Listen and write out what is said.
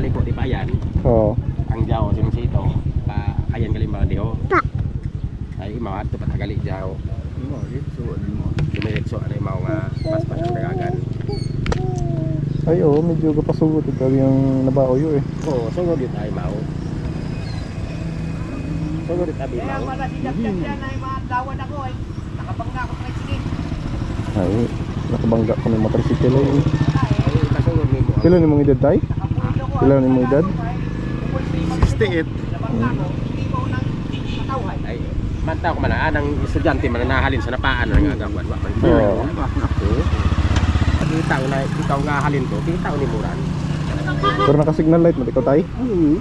Maliko di bayan. Oo. Ang jaw sin sito. Pa ayan kalimbaw di ho. Ay imaw ato pat gali jaw. Mo, dito mo. Dumiretso ano imaw nga pas pas ang dagagan. Ay, oo, medyo kapasugot ito yung nabaoyo eh. Oo, sungod yun ay Mao. Sungod yun abi Kaya Mao. wala si Jack Jack yan ay matawad ako ay nakabangga ako ng sige. Ay, nakabangga ko ng motorsiklo eh. Mo. Kailan yung mga edad tay? Kailan yung mga edad? 68. Nabangga ako. Hindi mo nang matawad. Ay mantaw ko man ah, nang estudyante man na nahalin sa napaan ng agawad wa man. Oo. Kita na ikaw nga halin ko, kita ni Muran. Pero naka-signal light mo, ikaw tay? Oo.